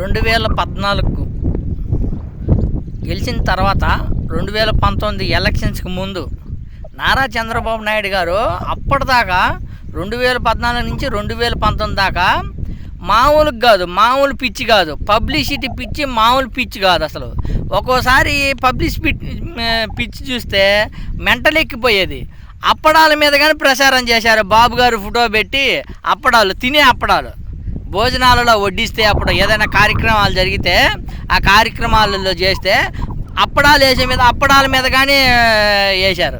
రెండు వేల పద్నాలుగు గెలిచిన తర్వాత రెండు వేల పంతొమ్మిది ఎలక్షన్స్కి ముందు నారా చంద్రబాబు నాయుడు గారు అప్పటిదాకా రెండు వేల పద్నాలుగు నుంచి రెండు వేల పంతొమ్మిది దాకా మామూలుగా కాదు మామూలు పిచ్చి కాదు. పబ్లిసిటీ పిచ్చి మామూలు పిచ్చి కాదు అసలు. ఒక్కోసారి పబ్లిసి పిచ్చి చూస్తే మెంటలెక్కిపోయేది అప్పడాల మీద కానీ ప్రసారం చేశారు బాబు గారు ఫోటో పెట్టి అప్పడాలు తినే అప్పడాలు. భోజనాలలో వడ్డిస్తే అప్పుడు ఏదైనా కార్యక్రమాలు జరిగితే ఆ కార్యక్రమాలలో చేస్తే అప్పడాలు వేసే మీద అప్పడాల మీద కానీ వేశారు.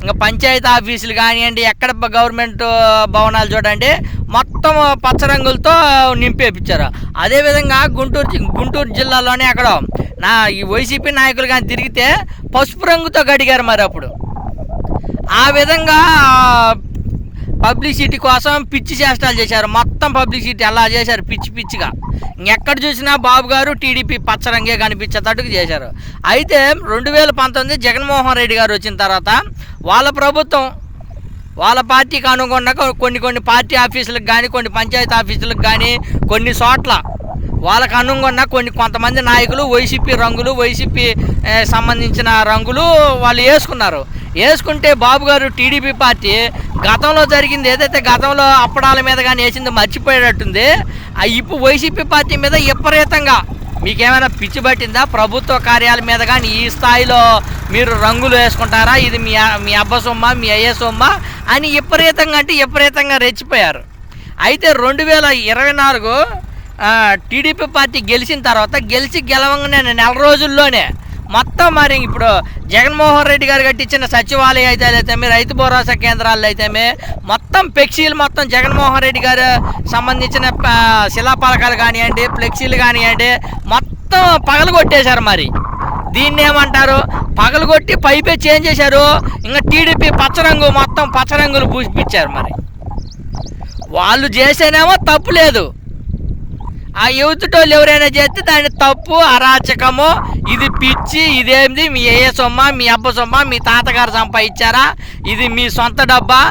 ఇంకా పంచాయతీ ఆఫీసులు కానివ్వండి ఎక్కడ గవర్నమెంట్ భవనాలు చూడండి మొత్తం పచ్చ రంగులతో నింపేపించారు అదేవిధంగా గుంటూరు గుంటూరు జిల్లాలోనే అక్కడ నా ఈ వైసీపీ నాయకులు కానీ తిరిగితే పసుపు రంగుతో గడిగారు మరి అప్పుడు. ఆ విధంగా పబ్లిసిటీ కోసం పిచ్చి చేష్టాలు చేశారు. మొత్తం పబ్లిసిటీ అలా చేశారు పిచ్చి పిచ్చిగా. ఎక్కడ చూసినా బాబు గారు టీడీపీ పచ్చరంగే కనిపించేటట్టుకు చేశారు. అయితే రెండు వేల పంతొమ్మిది జగన్మోహన్ రెడ్డి గారు వచ్చిన తర్వాత వాళ్ళ ప్రభుత్వం వాళ్ళ పార్టీకి అనుగుణంగా కొన్ని కొన్ని పార్టీ ఆఫీసులకు కానీ కొన్ని పంచాయతీ ఆఫీసులకు కానీ కొన్ని చోట్ల వాళ్ళకు అనుగుణంగా కొన్ని కొంతమంది నాయకులు వైసీపీ రంగులు వైసీపీ సంబంధించిన రంగులు వాళ్ళు వేసుకున్నారు. వేసుకుంటే బాబు గారు టీడీపీ పార్టీ గతంలో జరిగింది ఏదైతే గతంలో అప్పడాల మీద కానీ వేసింది మర్చిపోయేటట్టుంది. ఆ ఇప్పుడు వైసీపీ పార్టీ మీద విపరీతంగా మీకేమైనా పిచ్చి పట్టిందా? ప్రభుత్వ కార్యాల మీద కానీ ఈ స్థాయిలో మీరు రంగులు వేసుకుంటారా? ఇది మీ మీ అబ్బ సొమ్మ మీ అయ్య సొమ్మ అని విపరీతంగా అంటే విపరీతంగా రెచ్చిపోయారు. అయితే రెండు వేల ఇరవై నాలుగు టీడీపీ పార్టీ గెలిచిన తర్వాత గెలిచి గెలవంగానే నెల రోజుల్లోనే మొత్తం మరి ఇప్పుడు జగన్మోహన్ రెడ్డి గారు కట్టించిన సచివాలయ అయితే రైతు భరోసా కేంద్రాలు అయితేమే మొత్తం ఫ్లెక్సీలు మొత్తం జగన్మోహన్ రెడ్డి గారు సంబంధించిన శిలాపలకాలు కానివ్వండి ఫ్లెక్సీలు కానివ్వండి మొత్తం పగలు కొట్టేశారు మరి. దీన్ని ఏమంటారు? పగలు కొట్టి పైపే చేంజ్ చేశారు. ఇంకా టీడీపీ పచ్చరంగు మొత్తం పచ్చరంగులు పూసిపించారు మరి. వాళ్ళు చేసేనేమో తప్పు లేదు. ఆ యూత్ యువతటోళ్ళు ఎవరైనా చేస్తే దాన్ని తప్పు అరాచకము ఇది పిచ్చి ఇదేంది? మీ ఏ సొమ్మ మీ అబ్బ సొమ్మ మీ తాతగారు సంపాదించారా? ఇది మీ సొంత డబ్బా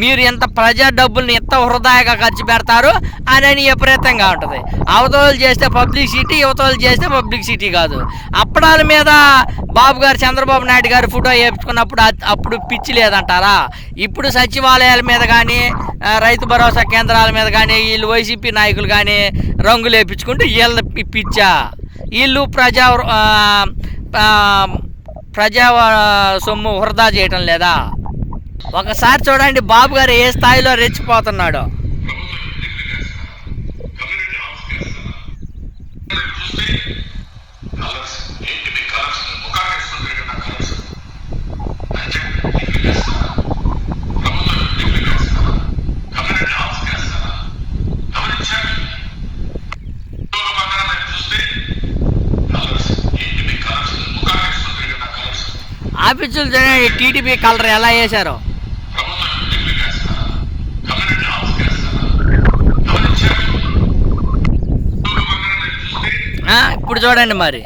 మీరు ఎంత ప్రజా డబ్బుల్ని ఎంత హృదయంగా ఖర్చు పెడతారు అని విపరీతంగా ఉంటుంది. అవతలు చేస్తే పబ్లిసిటీ యువతలు చేస్తే పబ్లిసిటీ కాదు. అప్పడాల మీద బాబు గారు చంద్రబాబు నాయుడు గారు ఫోటో వేయించుకున్నప్పుడు అప్పుడు పిచ్చి లేదంటారా? ఇప్పుడు సచివాలయాల మీద కానీ రైతు భరోసా కేంద్రాల మీద కానీ వీళ్ళు వైసీపీ నాయకులు కానీ రంగులు వేయించుకుంటే వీళ్ళ పిచ్చా? వీళ్ళు ప్రజా ప్రజా సొమ్ము వృధా చేయటం లేదా? ఒకసారి చూడండి బాబు గారు ఏ స్థాయిలో రెచ్చిపోతున్నాడో. ఆఫీసులు చూడండి టీడీపీ కలర్ ఎలా వేశారో? ఆ, ఇప్పుడు చూడండి మరి.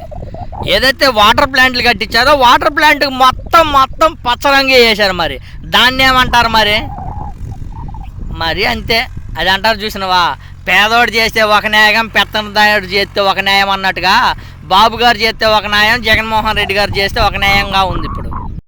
ఏదైతే వాటర్ ప్లాంట్లు కట్టించారో వాటర్ ప్లాంట్ మొత్తం మొత్తం పచ్చరంగే వేశారు మరి. దాన్ని ఏమంటారు మరి? మరి అంతే. అది అంటారు చూసినవా? పేదోడు చేస్తే ఒక న్యాయం పెత్తనదాయుడు చేస్తే ఒక న్యాయం అన్నట్టుగా బాబు గారు చేస్తే ఒక న్యాయం జగన్మోహన్ రెడ్డి గారు చేస్తే ఒక న్యాయంగా ఉంది ఇప్పుడు.